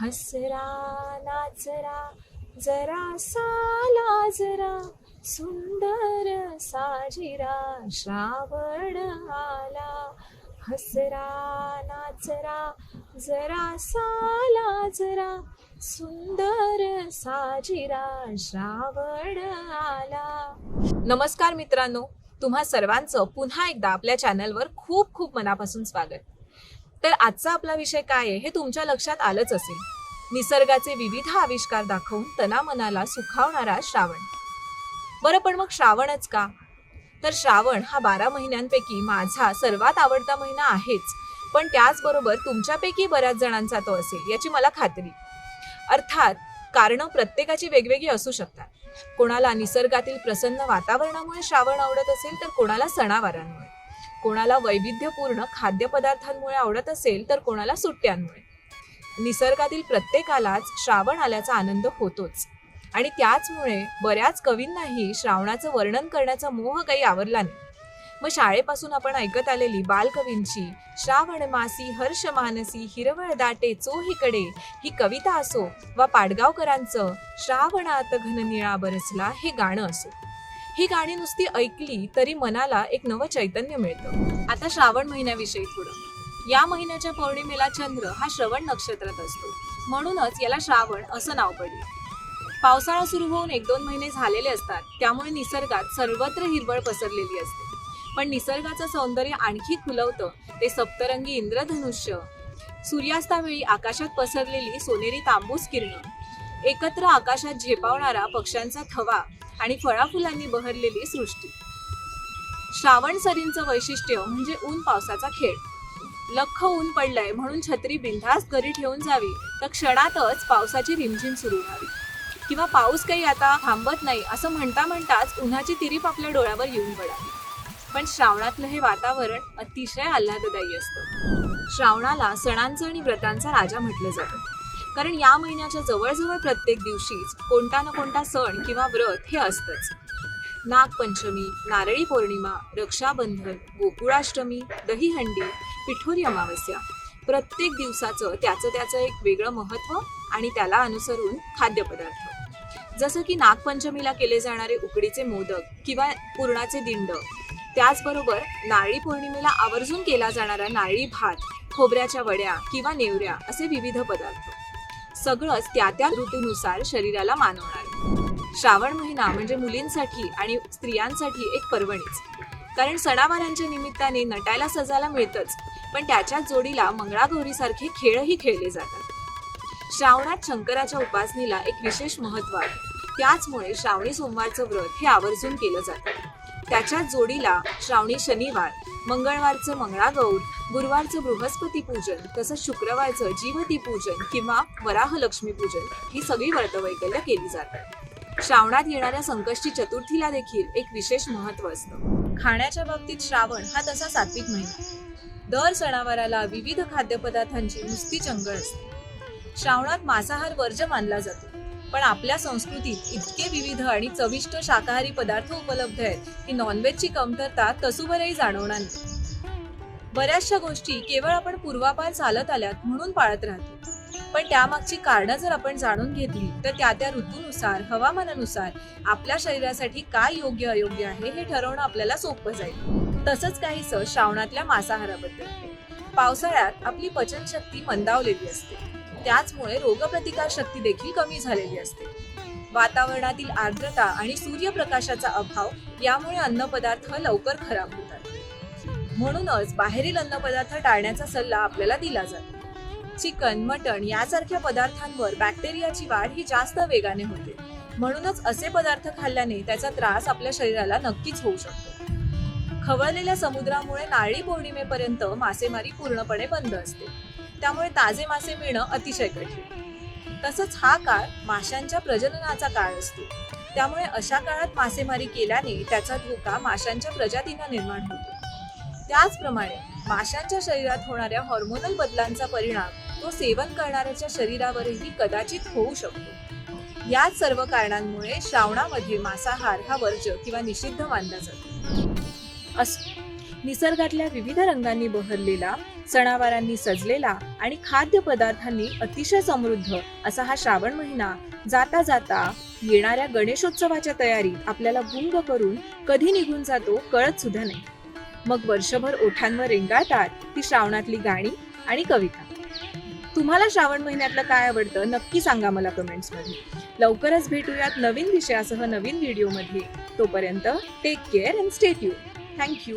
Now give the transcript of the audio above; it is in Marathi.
हसरा नाचरा जरा साला जरा सुंदर साजिरा श्रावण आला. हसरा नाचरा जरा साला जरा सुंदर साजिरा श्रावण आला. नमस्कार मित्रांनो तुम्हा सर्वांचं पुन्हा एकदा आपल्या चॅनलवर खूप खूप मनापासून स्वागत. तर आजचा आपला विषय काय आहे हे तुमच्या लक्षात आलंच असेल. निसर्गाचे विविध आविष्कार दाखवून तना मनाला सुखावणारा श्रावण. बरं पण मग श्रावणच का? तर श्रावण हा बारा महिन्यांपैकी माझा सर्वात आवडता महिना आहेच. पण त्याचबरोबर तुमच्यापैकी बऱ्याच जणांचा तो असेल याची मला खात्री. अर्थात कारणं प्रत्येकाची वेगवेगळी असू शकतात. कोणाला निसर्गातील प्रसन्न वातावरणामुळे श्रावण आवडत असेल तर कोणाला सणावारांमुळे. कोणाला वैविध्यपूर्ण खाद्यपदार्थांमुळे आवडत असेल तर कोणाला सुट्ट्यांमुळे. निसर्गातील प्रत्येकालाच श्रावण आल्याचा आनंद होतोच. आणि त्याचमुळे बऱ्याच कवींनाही श्रावणाचं वर्णन करण्याचा मोह काही आवरला नाही. मग शाळेपासून आपण ऐकत आलेली बालकवींची श्रावण मासी हर्ष मानसी हिरवळ दाटे चोहीकडे ही कविता असो वा पाडगावकरांचं श्रावणात घननिळा बरसला हे गाणं असो. ही गाणी नुसती ऐकली तरी मनाला एक नवं चैतन्य मिळतं. आता श्रावण महिन्याविषयी थोडं या महिन्याच्या पौर्णिमेला चंद्र हा श्रवण नक्षत्रात असतो. म्हणूनच याला श्रावण असं नाव पडले. पावसाळा सुरू होऊन एक दोन महिने झालेले असतात त्यामुळे निसर्गात सर्वत्र हिरवळ पसरलेली असते. पण निसर्गाचं सौंदर्य आणखी खुलवतं ते सप्तरंगी इंद्रधनुष्य. सूर्यास्तावेळी आकाशात पसरलेली सोनेरी तांबूस किरणं एकत्र आकाशात झेपावणारा पक्ष्यांचा थवा आणि फळाफुलांनी बहरलेली सृष्टी. श्रावण सरींचं वैशिष्ट्य म्हणजे ऊन पावसाचा खेळ. लख ऊन पडलंय म्हणून छत्री बिंधास घरी ठेवून जावी तर क्षणातच पावसाची रिमझिम सुरू व्हावी. किंवा पाऊस काही आता थांबत नाही असं म्हणता म्हणताच उन्हाची तिरीप आपल्या डोळ्यावर येऊन पडावी. पण श्रावणातलं हे वातावरण अतिशय आल्हाददायी असतं. श्रावणाला सणांचं आणि व्रतांचा राजा म्हटलं जातं. कारण या महिन्याच्या जवळजवळ प्रत्येक दिवशीच कोणता ना कोणता सण किंवा व्रत हे असतंच. नागपंचमी नारळी पौर्णिमा रक्षाबंधन गोकुळाष्टमी दहीहंडी पिठोरी अमावस्या प्रत्येक दिवसाचं त्याचं त्याचं एक वेगळं महत्त्व आणि त्याला अनुसरून खाद्यपदार्थ. जसं की नागपंचमीला केले जाणारे उकडीचे मोदक किंवा पुरणाचे दिंड त्याचबरोबर नारळी पौर्णिमेला आवर्जून केला जाणारा नारळी भात खोबऱ्याच्या वड्या किंवा नेवऱ्या असे विविध पदार्थ. सगळंच त्या त्या ऋतूनुसार शरीराला मानवणार. श्रावण महिना म्हणजे मुलींसाठी आणि स्त्रियांसाठी एक पर्वणीच. कारण सणावारांच्या निमित्ताने नटायला सजायला मिळतच पण त्याच्याच जोडीला मंगळागौरीसारखे खेळही खेळले जातात. श्रावणात शंकराच्या उपासनेला एक विशेष महत्त्व आहे. त्याचमुळे श्रावणी सोमवारचं व्रत हे आवर्जून केलं जातं. त्याच्याच जोडीला श्रावणी शनिवार मंगळवारचं मंगळागौर गुरुवारचं बृहस्पती पूजन तसंच शुक्रवारचं जीवती पूजन किंवा वराह लक्ष्मी पूजन ही सगळी व्रतवैकल्य केली जातात. श्रावणात येणाऱ्या संकष्टी चतुर्थीला देखील एक विशेष महत्त्व असतं. खाण्याच्या बाबतीत श्रावण हा तसा सात्विक महिना. दर सणावाराला विविध खाद्यपदार्थांची नुसती चंगळ असते. श्रावणात मांसाहार वर्ज मानला जातो पण आपल्या संस्कृतीत इतके विविध आणि चविष्ट शाकाहारी पदार्थ उपलब्ध आहेत की नॉनव्हेजची कमतरता तसूभरही जाणवणार नाही. बऱ्याचशा गोष्टी केवळ आपण पूर्वापार चालत आल्यात म्हणून पाळत राहतो. पण त्यामागची कारणं जर आपण जाणून घेतली तर त्या त्या ऋतूनुसार हवामानानुसार आपल्या शरीरासाठी काय योग्य अयोग्य आहे हे ठरवणं आपल्याला सोपं जाईल. तसंच काहीसं श्रावणातल्या मांसाहाराबद्दल. पावसाळ्यात आपली पचनशक्ती मंदावलेली असते. त्याचमुळे रोगप्रतिकार शक्ती देखील कमी झालेली असते. वातावरणातील आर्द्रता आणि सूर्यप्रकाशाचा अभाव यामुळे अन्नपदार्थ लवकर खराब होतात. म्हणूनच बाहेरील अन्नपदार्थ टाळण्याचा सल्ला आपल्याला दिला जातो. चिकन मटण यासारख्या पदार्थांवर बॅक्टेरियाची वाढ ही जास्त वेगाने होते. म्हणूनच असे पदार्थ खाल्ल्याने त्याचा त्रास आपल्या शरीराला नक्कीच होऊ शकतो. खवळलेल्या समुद्रामुळे नारळी पौर्णिमेपर्यंत मासेमारी पूर्णपणे बंद असते. त्यामुळे ताजे मासे मिळणं अतिशय कठीण. तसंच हा काळ माशांच्या प्रजननाचा काळ असतो. त्यामुळे अशा काळात मासेमारी केल्याने त्याचा धोका माशांच्या प्रजातींना निर्माण होतो. त्याचप्रमाणे माशांच्या शरीरात होणाऱ्या हॉर्मोनल बदलांचा परिणाम तो सेवन करणाऱ्याच्या शरीरावरही कदाचित होऊ शकतो. याच सर्व कारणांमुळे श्रावणामध्ये मांसाहार हा वर्ज किंवा निषिद्ध मानला जातो. असो निसर्गातल्या विविध रंगांनी बहरलेला सणावारांनी सजलेला आणि खाद्यपदार्थांनी अतिशय समृद्ध असा हा श्रावण महिना जाता जाता येणाऱ्या गणेशोत्सवाच्या तयारीत आपल्याला भुंग करून कधी निघून जातो कळत सुद्धा नाही. मग वर्षभर ओठांवर रेंगाळतात ती श्रावणातली गाणी आणि कविता. तुम्हाला श्रावण महिन्यातलं काय आवडतं नक्की सांगा मला कमेंट्समध्ये लवकरच भेटूयात नवीन विषयासह नवीन व्हिडिओमध्ये. तोपर्यंत take care and state you thank you